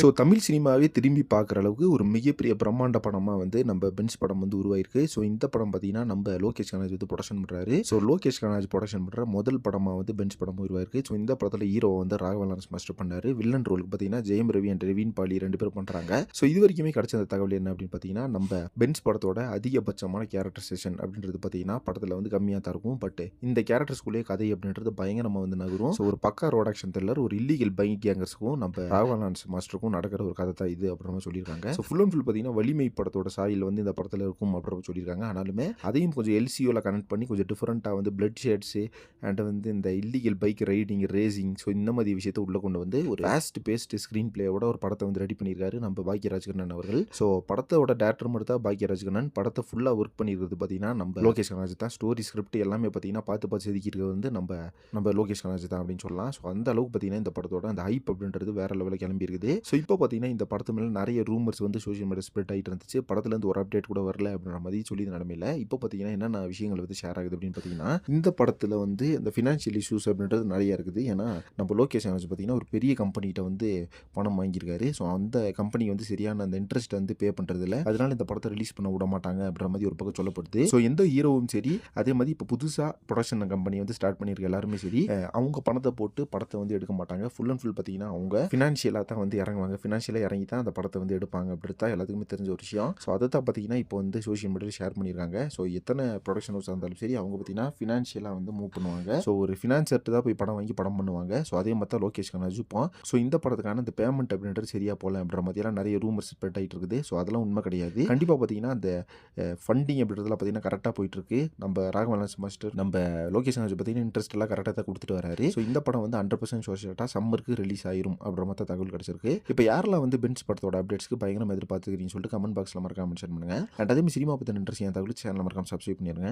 So Tamil சினிமாவே திரும்பி பார்க்குற அளவுக்கு ஒரு மிகப்பெரிய பிரம்மாண்ட படமாக வந்து நம்ம பென்ஸ் படம் வந்து உருவாயிருக்கு. ஸோ இந்த படம் பார்த்தீங்கன்னா நம்ம லோகேஷ் கனாஜ் வந்து ப்ரொடக்ஷன் பண்ணுறாரு ஸோ லோகேஷ் கனாஜ் ப்ரொடக்ஷன் பண்ணுற முதல் படமாக வந்து பென்ஸ் படம் உருவாயிருக்கு. ஸோ இந்த படத்தில் ஹீரோ வந்து ராகவலான்ஸ் மாஸ்டர் பண்ணாரு வில்லன் ரோலுக்கு பார்த்தீங்கன்னா Jayam Ravi and ravine poly ரெண்டு பேரும் பண்ணுறாங்க ஸோ இது வரைக்குமே கிடைச்ச அந்த தகவல் என்ன அப்படின்னு பார்த்தீங்கன்னா நம்ம பென்ஸ் படத்தோட அதிகபட்சமான கேரக்டரைசேஷன் அப்படின்றது பார்த்தீங்கன்னா படத்தில் வந்து கம்மியாக தான் இருக்கும். பட் இந்த கேரக்டர்ஸ்குள்ளேயே கதை அப்படின்றது பயங்கரமாக வந்து நகரும். ஸோ ஒரு பக்கா ரோட் ஆக்ஷன் த்ரில்லர் ஒரு இல்லீகல் பைக் கேங்கர்ஸுக்கும் நம்ம ராகவலான்ஸ் மாஸ்டருக்கும் நடக்கிற ஒரு கதை தான் இது அப்புறமா சொல்லியிருக்காங்க. ஸோ ஃபுல் அண்ட் ஃபுல் பார்த்தீங்கன்னா வலிமை படத்தோட சாயில் வந்து இந்த படத்தில் இருக்கும் அப்புறம் சொல்லியிருக்காங்க. ஆனாலுமே அதையும் கொஞ்சம் எல்சியோவில் கனெக்ட் பண்ணி கொஞ்சம் டிஃப்ரெண்ட்டாக வந்து பிளட் ஷேட்ஸு அண்ட் வந்து இந்த illegal bike riding racing so இந்த மாதிரி விஷயத்தை உள்ளே கொண்டு வந்து ஒரு ஃபாஸ்ட் பேஸ்ட் ஸ்க்ரீன் பிளேயோட ஒரு படத்தை வந்து ரெடி பண்ணியிருக்காரு நம்ம பாக்கியராஜ் கண்ணன் அவர்கள். ஸோ படத்தோட டேரக்டர் மட்டும் தான் பாக்கியராஜ் கண்ணன் படத்தை ஃபுல்லாக ஒர்க் பண்ணியிருக்கிறது பார்த்தீங்கன்னா நம்ம லோகேஷ் கனாஜ் தான். ஸ்டோரி ஸ்கிரிப்ட் எல்லாமே பார்த்தீங்கன்னா பார்த்து பார்த்து செதுக்கிஇருக்கிறது வந்து நம்ம நம்ம லோகேஷ் கனாஜ் தான் அப்படின்னு சொல்லலாம். ஸோ அந்த அளவுக்கு பார்த்தீங்கன்னா இந்த படத்தோட அந்த ஹைப் அப்படின்றது வேற லெவலில் கிளம்பி இருக்குது ஸோ இப்போ பார்த்தீங்கன்னா இந்த படத்து மேலே நிறைய ரூமர்ஸ் வந்து சோஷியல் மீடியா ஸ்ப்ரெட் ஆகிட்டு இருந்துச்சு. படத்துலேருந்து ஒரு அப்டேட் கூட வரல அப்படின்ற மாதிரி சொல்லி நிலமையில இப்போ பார்த்தீங்கன்னா என்னென்ன விஷயங்கள் வந்து ஷேர் ஆகுது அப்படின்னு பார்த்தீங்கன்னா இந்த படத்தில் வந்து இந்த ஃபினான்ஷியல் இஷ்யூஸ் அப்படின்றது நிறைய இருக்குது. ஏன்னா நம்ம லோகேஷ் கனாஜ் பார்த்தீங்கன்னா ஒரு பெரிய கம்பெனிகிட்ட வந்து பணம் வாங்கியிருக்காரு. ஸோ அந்த கம்பெனி வந்து சரியான அந்த இன்ட்ரெஸ்ட் வந்து பே பண்ணுறது இல்லை அதனால இந்த படத்தை ரிலீஸ் பண்ண விட மாட்டாங்க அப்படின்ற மாதிரி ஒரு பக்கம் சொல்லப்படுது. ஸோ எந்த ஹீரோவும் சரி அதே மாதிரி இப்போ புதுசாக ப்ரொடக்ஷன் கம்பெனி வந்து ஸ்டார்ட் பண்ணியிருக்க எல்லாருமே சரி அவங்க பணத்தை போட்டு படத்தை வந்து எடுக்க மாட்டாங்க. ஃபுல் அண்ட் ஃபுல் பார்த்தீங்கன்னா அவங்க ஃபினான்ஷியலாக தான் வந்து இறங்குவாங்க ஃபினான்ஷியலாக இறங்கி தான் அந்த படத்தை வந்து எடுப்பாங்க. அப்படி தான் எல்லாத்துக்குமே தெரிஞ்ச ஒரு விஷயம். ஸோ அதை தான் பார்த்தீங்கன்னா இப்போ வந்து சோஷியல் மீடியாவில் ஷேர் பண்ணியிருக்காங்க. ஸோ எத்தனை ப்ரொடக்ஷன் ஹவுஸ் இருந்தாலும் சரி அவங்க பார்த்தீங்கன்னா ஃபினான்ஷியலாக வந்து மூவ் பண்ணுவாங்க. ஸோ ஒரு ஃபினான்சர்ட்டு தான் போய் படம் வாங்கி படம் பண்ணுவாங்க. ஸோ அதே மாதிரி தான் லோகேஷ் கனாஜ் ஸோ இந்த படத்துக்கான அந்த பேமெண்ட் அப்படின்றது சரியாக போகல அப்படின்ற மாதிரிலாம் நிறைய ரூமர்ஸ் ஸ்ப்ரெட் ஆகிட்டு இருக்குது. ஸோ அதெல்லாம் உண்மை கிடையாது. கண்டிப்பாக பார்த்தீங்கன்னா அந்த ஃபண்டிங் அப்படின்றதுலாம் பார்த்தீங்கன்னா கரெக்டாக போயிட்டு இருக்கு நம்ம ராகவலான்ஸ் மாஸ்டர் நம்ம லோகேஷ் பார்த்தீங்கன்னா இன்ட்ரெஸ்ட் எல்லாம் கரெக்டாக தான் கொடுத்துட்டு வராரு. ஸோ இந்த படம் வந்து ஹண்ட்ரட் பர்சன்ட் சோஷியட்டாக சம்மருக்கு ரிலீஸ் ஆயிரும் அப்படின்ற மாதிரி தகவல் கிடச்சிருக்கு. இப்போ யாரெல்லாம் வந்து பென்ஸ் படத்தோட அப்டேட்ஸ்க்கு பயங்கரமாக எதிர்பார்த்துக்கிறீங்கன்னு சொல்லிட்டு கமெண்ட் பாக்ஸில் மறக்காம மென்ஷன் பண்ணுங்கள் அண்ட் அதே மாதிரி சினிமா பற்றின இன்ட்ரெஸ்ட் என் தகவல் சேனல் மறக்காம சப்ஸ்கிரைப் பண்ணிடுங்க.